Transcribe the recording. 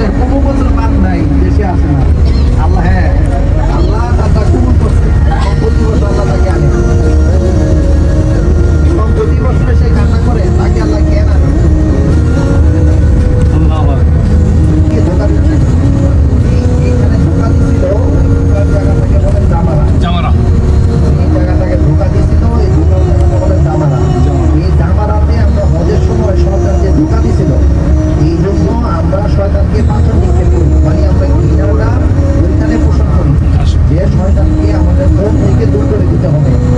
আছে। উপপত্র শয়তানকে আমাদের ঘর থেকে দূর করে দিতে হবে।